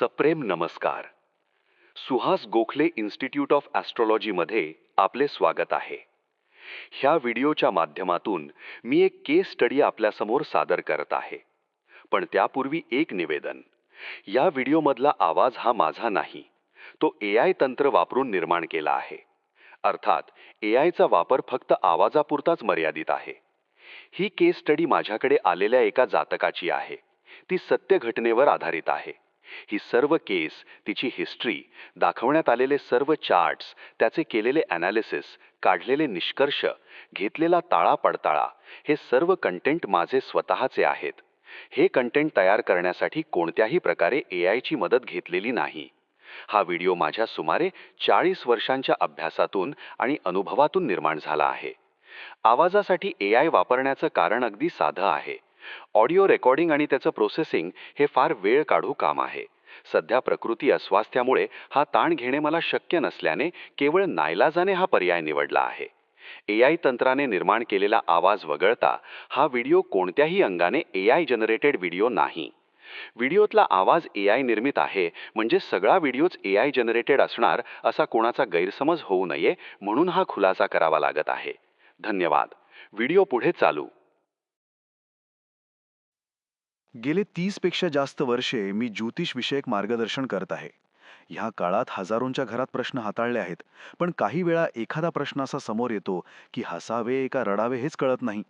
सप्रेम नमस्कार. Suhas Gokhale institute of ॲस्ट्रॉलॉजीमध्ये आपले स्वागत आहे. ह्या व्हिडिओच्या माध्यमातून मी एक केस स्टडी आपल्यासमोर सादर करत आहे. पण त्यापूर्वी एक निवेदन. या व्हिडिओमधला आवाज हा माझा नाही. तो ए आय तंत्र वापरून निर्माण केला आहे. अर्थात ए आयचा वापर फक्त आवाजापुरताच मर्यादित आहे. ही केस स्टडी माझ्याकडे आलेल्या एका जातकाची आहे. ती सत्य घटनेवर आधारित आहे. ही सर्व केस तिची हिस्ट्री दाखवण्यात आलेले सर्व चार्ट्स त्याचे केलेले ॲनालिसिस काढलेले निष्कर्ष घेतलेला ताळा पडताळा हे सर्व कंटेंट माझे स्वतःचे आहेत. हे कंटेंट तयार करण्यासाठी कोणत्याही प्रकारे ए आयची मदत घेतलेली नाही. हा व्हिडिओ माझ्या सुमारे चाळीस वर्षांच्या अभ्यासातून आणि अनुभवातून निर्माण झाला आहे. आवाजासाठी ए आय वापरण्याचं कारण अगदी साधं आहे. ऑडिओ रेकॉर्डिंग आणि त्याचं प्रोसेसिंग हे फार वेळ काढू काम आहे. सध्या प्रकृती अस्वास्थ्यामुळे हा ताण घेणे मला शक्य नसल्याने केवळ नायलाजाने हा पर्याय निवडला आहे. ए आय तंत्राने निर्माण केलेला आवाज वगळता हा व्हिडिओ कोणत्याही अंगाने ए आय जनरेटेड व्हिडिओ नाही. व्हिडिओतला आवाज ए आय निर्मित आहे म्हणजे सगळा व्हिडिओच ए आय जनरेटेड असणार असा कोणाचा गैरसमज होऊ नये म्हणून हा खुलासा करावा लागत आहे. धन्यवाद. व्हिडिओ पुढे चालू. गेले तीसपेक्षा जास्त वर्षे मी ज्योतिष विषयक मार्गदर्शन करत आहे. ह्या काळात हजारोंच्या घरात प्रश्न हाताळले आहेत पण काही वेळा एखादा प्रश्न असा समोर येतो की हसावे का रडावे हेच कळत नाही.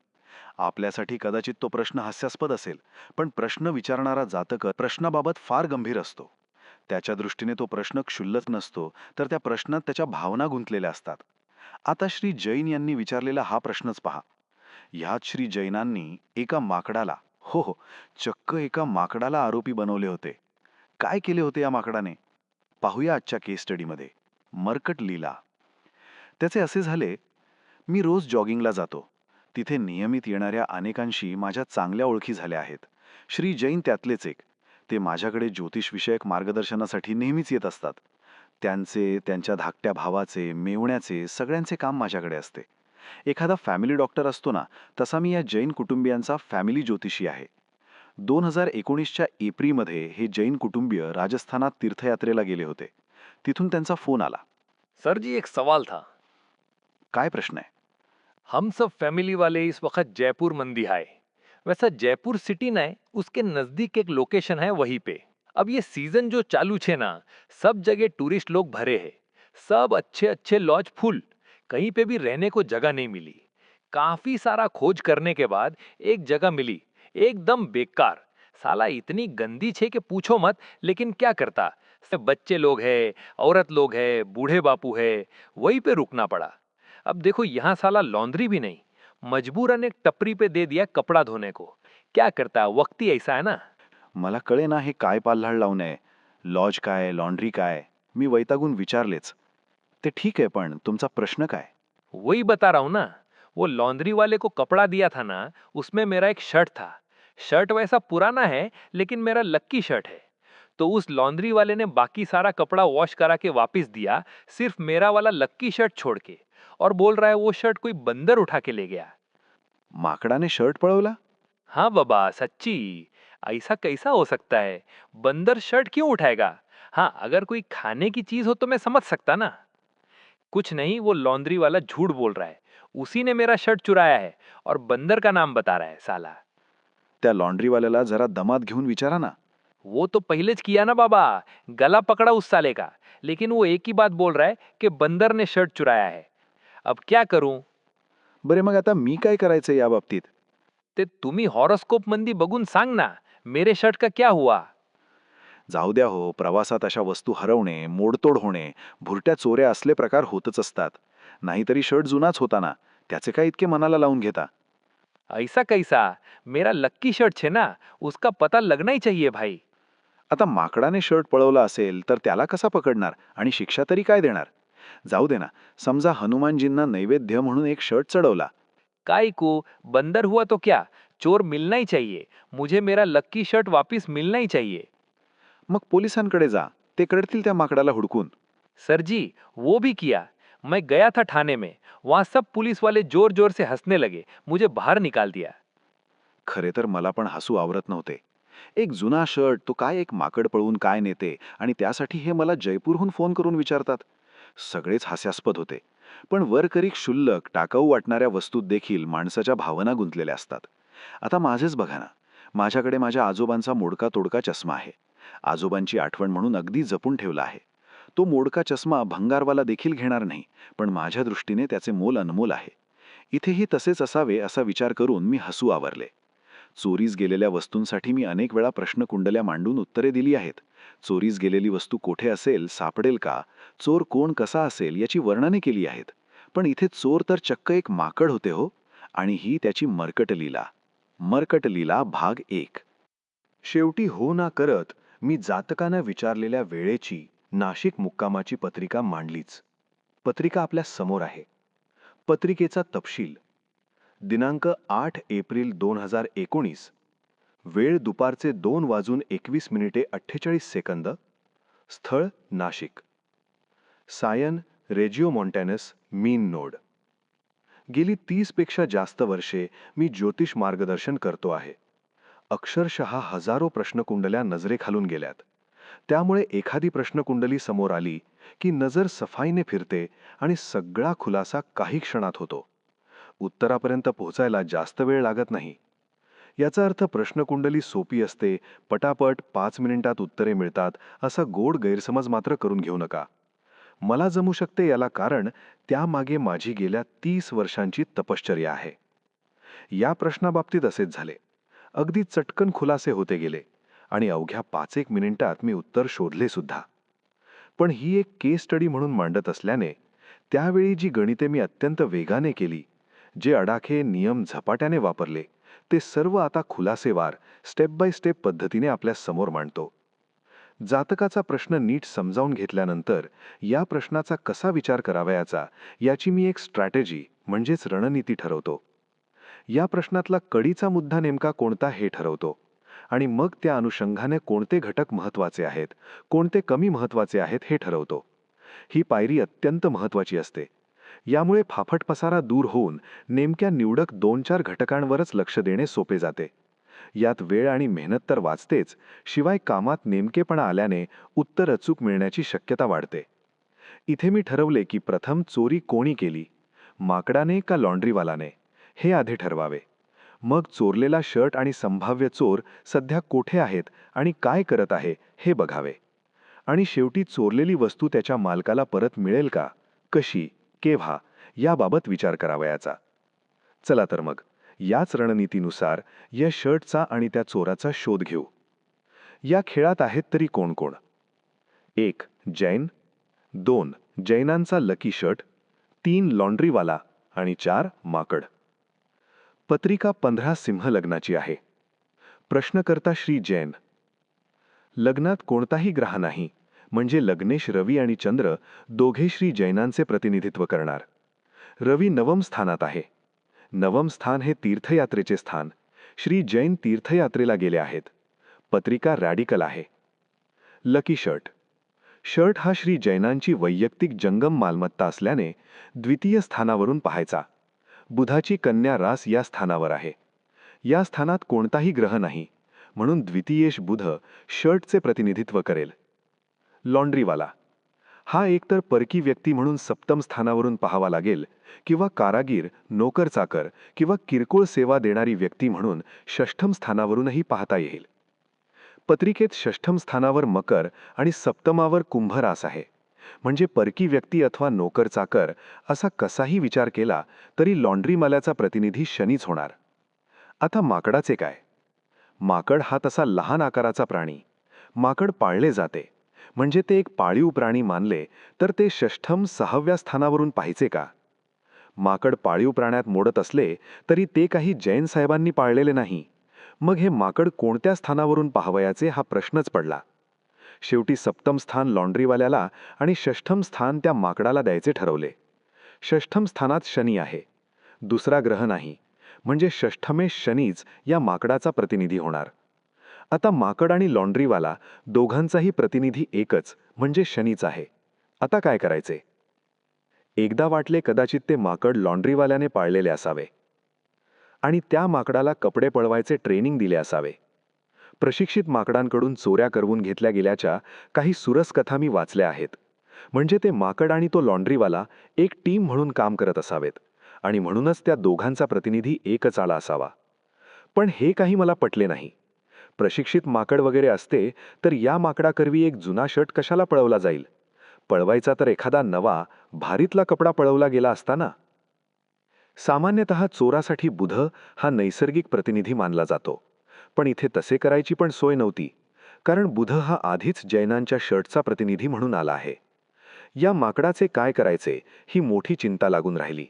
आपल्यासाठी कदाचित तो प्रश्न हास्यास्पद असेल पण प्रश्न विचारणारा जातक प्रश्नाबाबत फार गंभीर असतो. त्याच्या दृष्टीने तो प्रश्न क्षुल्लक नसतो तर त्या प्रश्नात त्याच्या भावना गुंतलेल्या असतात. आता श्री जैन यांनी विचारलेला हा प्रश्नच पहा. ह्यात श्री जैनांनी एका माकडाला हो हो. चक्क एका माकडाला आरोपी बनवले होते. काय केले होते या माकडाने? पाहूया आजच्या केस स्टडीमध्ये मर्कट लीला. त्याचे असे झाले मी रोज जॉगिंगला जातो. तिथे नियमित येणाऱ्या अनेकांशी माझ्या चांगल्या ओळखी झाल्या आहेत. श्री जैन त्यातलेच एक. ते माझ्याकडे ज्योतिषविषयक मार्गदर्शनासाठी नेहमीच येत असतात. त्यांचे त्यांच्या धाकट्या भावाचे मेवण्याचे सगळ्यांचे काम माझ्याकडे असते. एखादा फॅमिली डॉक्टर असतो ना तसा मी या जैन कुटुंबियांचा फॅमिली ज्योतिषी आहे. दोन हजार एकोणीसच्या एप्रिलमध्ये हे जैन कुटुंबीय राजस्थानात तीर्थयात्रेला गेले होते. तिथून त्यांचा फोन आला. सर जी एक सवाल था. काय प्रश्न आहे? हम सब फैमिली वाले इस वक्त जयपुर मंदी आए वैसा जयपुर सिटी ना है उसके नजदीक एक लोकेशन है वहीं पे. अब ये सीजन जो चालू छे ना सब जगह टूरिस्ट लोग भरे हैं. सब अच्छे अच्छे लॉज फुल कहीं पे भी रहने को जगह नहीं मिली। काफ़ी सारा खोज करने के बाद एक जगह मिली, एकदम बेकार। साला इतनी गंदी छे कि पूछो मत, लेकिन क्या करता? बच्चे लोग है, औरत लोग है, बूढ़े बापू है, वहीं पे रुकना पड़ा। अब देखो यहाँ साला लॉन्ड्री भी नहीं। मजबूरन एक टपरी पे दे दिया कपड़ा धोने को। क्या करता? वक्त ही ऐसा है ना? मला कळे ना हे काय पाल्हाळ लावून आहे? लॉज काय लॉन्ड्री काय मी वैतागून विचारलेच. ते ठीक आहे पण तुमचा प्रश्न काय? वही बता रहा हूँ ना वो लॉन्ड्री वाले को कपड़ा दिया था ना उसमें मेरा एक शर्ट था। शर्ट वैसा पुराना है लेकिन मेरा लक्की शर्ट है। तो उस लॉन्ड्री वाले ने बाकी सारा कपड़ा वॉश करा के वापस दिया सिर्फ़ मेरा वाला लक्की शर्ट छोड़ के और बोल रहा है वो शर्ट कोई बंदर उठा के ले गया। माकडाने शर्ट पळवला हाँ बाबा सच्ची ऐसा कैसा हो सकता है? बंदर शर्ट क्यों उठाएगा? हाँ अगर कोई खाने की चीज़ हो तो मैं समझ सकता ना। कुछ नहीं वो लॉन्ड्री वाला झूठ बोल रहा है। उसी ने मेरा शर्ट चुराया है और बंदर का नाम बता रहा है साला। त्या लॉन्ड्रीवाल्याला जरा दमात घेऊन विचारा ना। वो तो पहलेच किया ना बाबा गला पकड़ा उस साले का। लेकिन वो एक ही बात बोल रहा है कि बंदर ने शर्ट चुराया है। अब क्या करूँ? बरे मग आता मी काय करायचं या बाबतीत? ते तुम्ही हॉरोस्कोप मंदी बघून सांग ना मेरे शर्ट का क्या हुआ? जाऊ द्या हो प्रवासात अशा वस्तू हरवणे मोडतोड होणे भुरट्या चोऱ्या असले प्रकार होतच असतात. नाहीतरी शर्ट जुनाच होता ना त्याचे काय इतके मनाला लावून घेता? ऐसा कैसा? मेरा लक्की शर्ट छे ना उसका पता लगना ही चाहिए भाई. आता माकडाने शर्ट पळवला असेल तर त्याला कसा पकडणार आणि शिक्षा तरी काय देणार? जाऊ दे ना समजा हनुमानजींना नैवेद्य म्हणून एक शर्ट चढवला. काय को बंदर हुआ तो क्या? चोर मिलना ही चाहिए. मुझे मेरा लक्की शर्ट वापस मिलना ही चाहिए. मग पोलिसांकडे जा. ते कळतील त्या माकडाला हुडकून. सर जी वो भी किया. मैं गया था थाने में. वहां सब पुलिस वाले जोर जोर से हंसने लगे. मुझे बाहर निकाल दिया। खरे तर मला पण हसू आवरत नव्हते. एक जुना शर्ट तो काय एक माकड पळवून काय नेते आणि त्यासाठी हे मला जयपूरहून फोन करून विचारतात. सगळेच हास्यास्पद होते. पण वरकरी क्षुल्लक टाकाऊ वाटणाऱ्या वस्तूत देखील माणसाच्या भावना गुंतलेल्या असतात. आता माझेच बघा ना. माझ्याकडे माझ्या आजोबांचा मोडका तोडका चष्मा आहे. आजोबांची आठवण म्हणून अगदी जपून ठेवला आहे. तो मोडका चष्मा भंगारवाला देखील घेणार नाही पण माझ्या दृष्टीने त्याचे मोल अनमोल आहे. इथेही तसेच असावे असा विचार करून मी हसू आवरले. चोरीस गेलेल्या वस्तूंसाठी मी अनेक वेळा प्रश्नकुंडल्या मांडून उत्तरे दिली आहेत. चोरीस गेलेली वस्तू कोठे असेल सापडेल का? चोर कोण कसा असेल याची वर्णने केली आहेत. पण इथे चोर तर चक्क एक माकड होते हो. आणि ही त्याची मर्कट लीला. मर्कट लीला भाग एक. शेवटी हो ना करत मी जातकानं विचारलेल्या वेळेची नाशिक मुक्कामाची पत्रिका मांडलीच. पत्रिका आपल्यासमोर आहे. पत्रिकेचा तपशील. दिनांक आठ एप्रिल दोन हजार एकोणीस. वेळ दुपारचे दोन वाजून एकवीस मिनिटे अठ्ठेचाळीस सेकंद. स्थळ Nashik. Sign Regiomontanus mean node. गेली तीसपेक्षा जास्त वर्षे मी ज्योतिष मार्गदर्शन करतो आहे. अक्षरशः हजारो प्रश्नकुंडल्या नजरेखालून गेल्यात. त्यामुळे एखादी प्रश्नकुंडली समोर आली की नजर सफाईने फिरते आणि सगळा खुलासा काही क्षणात होतो. उत्तरापर्यंत पोहोचायला जास्त वेळ लागत नाही. याचा अर्थ प्रश्नकुंडली सोपी असते पटापट पाच मिनिटात उत्तरे मिळतात असा गोड गैरसमज मात्र करून घेऊ नका. मला जमू शकते याला कारण त्यामागे माझी गेल्या तीस वर्षांची तपश्चर्या आहे. या प्रश्नाबाबतीत असेच झाले. अगदी चटकन खुलासे होते गेले आणि अवघ्या पाच एक मिनिटात मी उत्तर शोधले सुद्धा. पण ही एक केस स्टडी म्हणून मांडत असल्याने त्यावेळी जी गणिते मी अत्यंत वेगाने केली जे अडाखे नियम झपाट्याने वापरले ते सर्व आता खुलासेवार स्टेप बाय स्टेप पद्धतीने आपल्यासमोर मांडतो. जातकाचा प्रश्न नीट समजावून घेतल्यानंतर या प्रश्नाचा कसा विचार करावयाचा याची मी एक स्ट्रॅटेजी म्हणजेच रणनीती ठरवतो. या प्रश्नातला कडीचा मुद्दा नेमका कोणता हे ठरवतो. आणि मग त्या अनुषंगाने कोणते घटक महत्त्वाचे आहेत कोणते कमी महत्त्वाचे आहेत हे ठरवतो. ही पायरी अत्यंत महत्वाची असते. यामुळे फाफट पसारा दूर होऊन नेमक्या निवडक दोन चार घटकांवरच लक्ष देणे सोपे जाते. यात वेळ आणि मेहनत तर वाचतेच शिवाय कामात नेमकेपणा आल्याने उत्तर अचूक मिळण्याची शक्यता वाढते. इथे मी ठरवले की प्रथम चोरी कोणी केली माकडाने का लॉन्ड्रीवालाने? हे आधी ठरवावे. मग चोरलेला शर्ट आणि संभाव्य चोर सध्या कोठे आहेत आणि काय करत आहे हे बघावे. आणि शेवटी चोरलेली वस्तू त्याच्या मालकाला परत मिळेल का? कशी? केव्हा? याबाबत विचार करावयाचा. चला तर मग याच रणनीतीनुसार या शर्टचा आणि त्या चोराचा शोध घेऊ. या खेळात आहेत तरी कोण कोण? एक जैन. दोन जैनांचा लकी शर्ट. तीन लॉन्ड्रीवाला. आणि चार माकड. पत्रिका पंधरा सिंह लग्नाची आहे. प्रश्नकर्ता श्री जैन. लग्नात कोणताही ग्रह नाही म्हणजे लग्नेश रवी आणि चंद्र दोघे श्री जैनांचे प्रतिनिधित्व करणार. रवी नवम स्थानात आहे. नवम स्थान हे तीर्थयात्रेचे स्थान. श्री जैन तीर्थयात्रेला गेले आहेत. पत्रिका रॅडिकल आहे. Lucky shirt. शर्ट हा श्री जैनांची वैयक्तिक जंगम मालमत्ता असल्याने द्वितीय स्थानावरून पाहायचा. बुधाची कन्या रास या स्थानावर आहे. या स्थानात कोणताही ग्रह नाही म्हणून द्वितीयेश बुध शर्टचे प्रतिनिधित्व करेल. लॉन्ड्रीवाला. हा एकतर परकी व्यक्ती म्हणून सप्तम स्थानावरून पाहावा लागेल किंवा कारागीर नोकर चाकर किंवा किरकोळ सेवा देणारी व्यक्ती म्हणून षष्ठम स्थानावरूनही पाहता येईल. पत्रिकेत षष्ठम स्थानावर मकर आणि सप्तमावर कुंभ रास आहे. म्हणजे परकी व्यक्ती अथवा नोकर चाकर असा कसाही विचार केला तरी लॉन्ड्रीमाल्याचा प्रतिनिधी शनीच होणार. आता माकडाचे काय? माकड हा तसा लहान आकाराचा प्राणी. माकड पाळले जाते. म्हणजे ते एक पाळीव प्राणी मानले तर ते षष्ठम सहाव्या स्थानावरून पाहायचे का? माकड पाळीव प्राण्यात मोडत असले तरी ते काही जैन साहेबांनी पाळलेले नाही. मग हे माकड कोणत्या स्थानावरून पाहावयाचे हा प्रश्नच पडला. शेवटी सप्तम स्थान लॉन्ड्रीवाल्याला आणि षष्ठम स्थान त्या माकडाला द्यायचे ठरवले. षष्ठम स्थानात शनी आहे. दुसरा ग्रह नाही. म्हणजे षष्ठमे शनीच या माकडाचा प्रतिनिधी होणार. आता माकड आणि लॉन्ड्रीवाला दोघांचाही प्रतिनिधी एकच म्हणजे शनीच आहे. आता काय करायचे? एकदा वाटले कदाचित ते माकड लॉन्ड्रीवाल्याने पाळलेले असावे. आणि त्या माकडाला कपडे पळवायचे ट्रेनिंग दिले असावे. प्रशिक्षित माकडांकडून चोऱ्या करवून घेतल्या गेल्याच्या काही सुरस कथा मी वाचल्या आहेत. म्हणजे ते माकड आणि तो लॉन्ड्रीवाला एक टीम म्हणून काम करत असावेत आणि म्हणूनच त्या दोघांचा प्रतिनिधी एकच आला असावा. पण हे काही मला पटले नाही. प्रशिक्षित माकड वगैरे असते तर या माकडाकरवी एक जुना शर्ट कशाला पळवला जाईल? पळवायचा तर एखादा नवा भारीतला कपडा पळवला गेला असताना? सामान्यतः चोरासाठी बुध हा नैसर्गिक प्रतिनिधी मानला जातो. पण इथे तसे करायची पण सोय नव्हती. कारण बुध हा आधीच जैनांच्या शर्टचा प्रतिनिधी म्हणून आला आहे. या माकडाचे काय करायचे ही मोठी चिंता लागून राहिली.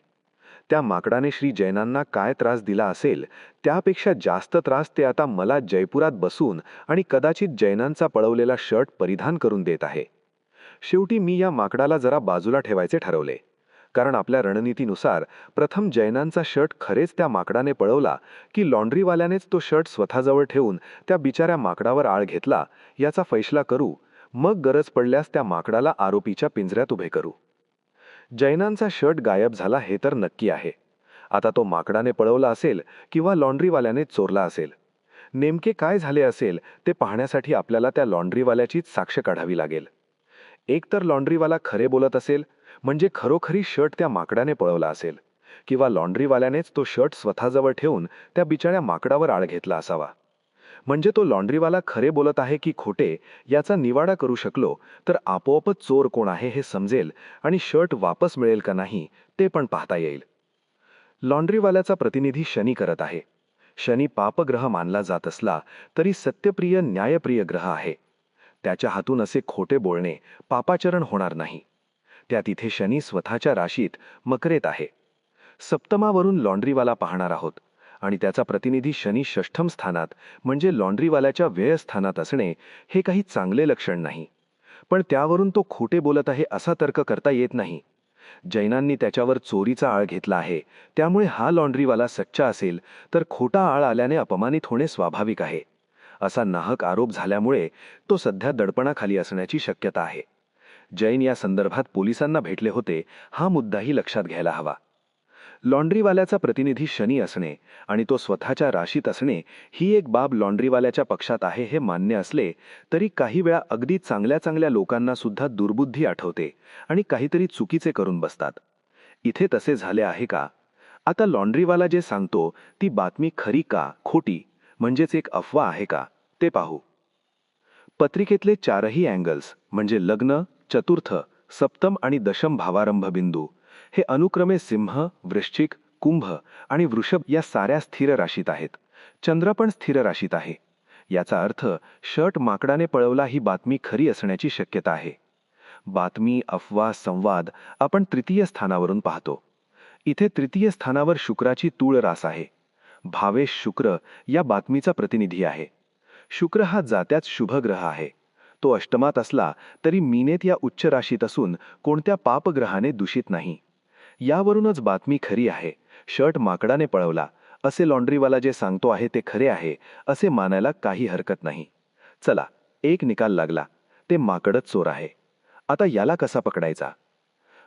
त्या माकडाने श्री जैनांना काय त्रास दिला असेल त्यापेक्षा जास्त त्रास ते आता मला जयपुरात बसून आणि कदाचित जैनांचा पळवलेला शर्ट परिधान करून देत आहे. शेवटी मी या माकडाला जरा बाजूला ठेवायचे ठरवले. कारण आपल्या रणनीतीनुसार प्रथम जैनांचा शर्ट खरेच त्या माकडाने पळवला की लॉन्ड्रीवाल्यानेच तो शर्ट स्वतःजवळ ठेवून त्या बिचाऱ्या माकडावर आळ घेतला याचा फैसला करू मग गरज पडल्यास त्या माकडाला आरोपीच्या पिंजऱ्यात उभे करू. जैनांचा शर्ट गायब झाला हे तर नक्की आहे. आता तो माकडाने पळवला असेल किंवा लॉन्ड्रीवाल्याने चोरला असेल. नेमके काय झाले असेल ते पाहण्यासाठी आपल्याला त्या लॉन्ड्रीवाल्याचीच साक्ष काढावी लागेल. एकतर लॉन्ड्रीवाला खरे बोलत असेल म्हणजे खरोखरी शर्ट त्या माकडाने पळवला असेल. किंवा लॉन्ड्रीवाल्यानेच तो शर्ट स्वतःजवळ ठेवून त्या बिचाऱ्या माकडावर आळ घेतला असावा. म्हणजे तो लॉन्ड्रीवाला खरे बोलत आहे की खोटे याचा निवाडा करू शकलो तर आपोआपच चोर कोण आहे हे समजेल आणि शर्ट वापस मिळेल का नाही ते पण पाहता येईल. लॉन्ड्रीवाल्याचा प्रतिनिधी शनी करत आहे. शनी पापग्रह मानला जात असला तरी सत्यप्रिय न्यायप्रिय ग्रह आहे. त्याच्या हातून असे खोटे बोलणे पापाचरण होणार नाही. त्या तिथे शनी स्वतःच्या राशीत मकरेत आहे. सप्तमावरून लॉन्ड्रीवाला पाहणार आहोत आणि त्याचा प्रतिनिधी शनी षष्ठम स्थानात म्हणजे लॉन्ड्रीवाल्याच्या व्ययस्थानात असणे हे काही चांगले लक्षण नाही. पण त्यावरून तो खोटे बोलत आहे असा तर्क करता येत नाही. जैनांनी त्याच्यावर चोरीचा आळ घेतला आहे त्यामुळे हा लॉन्ड्रीवाला सच्चा असेल तर खोटा आळ आल्याने अपमानित होणे स्वाभाविक आहे. असा नाहक आरोप झाल्यामुळे तो सध्या दडपणाखाली असण्याची शक्यता आहे. जैन या संदर्भात पोलिसांना भेटले होते हा मुद्दाही लक्षात घ्यायला हवा. लॉन्ड्रीवाल्याचा प्रतिनिधी शनी असणे आणि तो स्वतःच्या राशीत असणे ही एक बाब लॉन्ड्रीवाल्याच्या पक्षात आहे हे मान्य असले तरी काही वेळा अगदी चांगल्या चांगल्या लोकांना सुद्धा दुर्बुद्धी आठवते आणि काहीतरी चुकीचे करून बसतात. इथे तसे झाले आहे का? आता लॉन्ड्रीवाला जे सांगतो ती बातमी खरी का खोटी म्हणजेच एक अफवा आहे का ते पाहू. पत्रिकेतले चारही अँगल्स म्हणजे लग्न चतुर्थ सप्तम आणि दशम भावारंभ बिंदू हे अनुक्रमे सिंह वृश्चिक कुंभ आणि वृषभ या साऱ्या स्थिर राशीत आहेत. चंद्र पण स्थिर राशीत आहे. याचा अर्थ शर्ट माकडाने पळवला ही बातमी खरी असण्याची शक्यता आहे. बातमी अफवा संवाद आपण तृतीय स्थानावरून पाहतो. इथे तृतीय स्थानावर शुक्राची तूळ रास आहे. भावेश शुक्र या बातमीचा प्रतिनिधी आहे. शुक्र हा जात्याच शुभग्रह आहे. तो अष्टमात असला तरी मीनेत या उच्च राशीत असून कोणत्या पापग्रहाने दूषित नाही. यावरूनच बातमी खरी आहे. शर्ट माकडाने पळवला. असे लॉन्ड्रीवाला जे सांगतो आहे ते खरे आहे असे मानायला काही हरकत नाही. चला एक निकाल लागला. ते माकडच चोर आहे. आता याला कसा पकडायचा?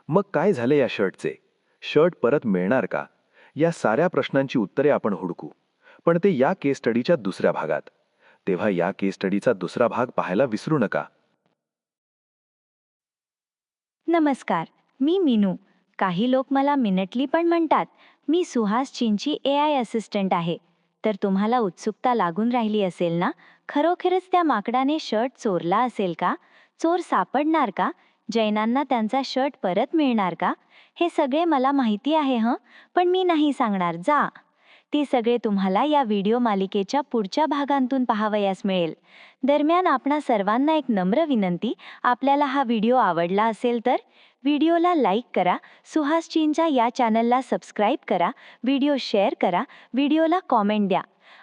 मग काय झाले या शर्टचे? शर्ट परत मिळणार का? या साऱ्या प्रश्नांची उत्तरे आपण हुडकू. पण ते या केस स्टडीच्या दुसऱ्या भागात. तेव्हा या केस स्टडीचा दुसरा भाग पाहायला विसरू नका. नमस्कार मी मीनू. काही लोक मला मिनटली पण म्हणतात मी सुहास चीनची ए आय असिस्टंट आहे. तर तुम्हाला उत्सुकता लागून राहिली असेल ना? खरोखरच त्या माकडाने शर्ट चोरला असेल का? चोर सापडणार का? जैनांना त्यांचा शर्ट परत मिळणार का? हे सगळे मला माहिती आहे हं? पण मी नाही सांगणार. जा. ती सगळे तुम्हाला या व्हिडिओ मालिकेच्या पुढच्या भागांतून पाहावयास मिळेल. दरम्यान आपणा सर्वांना एक नम्र विनंती आपल्याला हा व्हिडिओ आवडला असेल तर व्हिडिओला लाईक करा सुहास चीनच्या या चॅनलला सबस्क्राईब करा व्हिडिओ शेअर करा व्हिडिओला कॉमेंट द्या.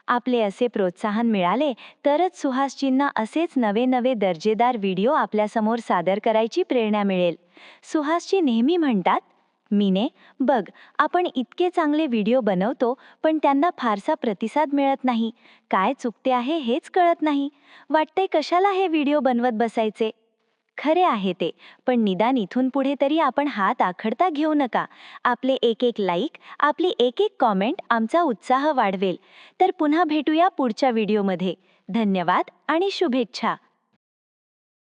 आपले असे प्रोत्साहन मिळाले तरच सुहास चीनना असेच नवे नवे दर्जेदार व्हिडिओ आपल्यासमोर सादर करायची प्रेरणा मिळेल. सुहासजी नेहमी म्हणतात मीने बघ आपण इतके चांगले व्हिडिओ बनवतो पण त्यांना फारसा प्रतिसाद मिळत नाही. काय चुकते आहे हेच कळत नाही. वाटतंय कशाला हे व्हिडिओ बनवत बसायचे? खरे आहे ते पण निदान इथून पुढे तरी आपण हात आखडता घेऊ नका. आपले एक एक लाईक आपली एक एक कॉमेंट आमचा उत्साह वाढवेल. तर पुन्हा भेटूया पुढच्या व्हिडिओमध्ये. धन्यवाद आणि शुभेच्छा.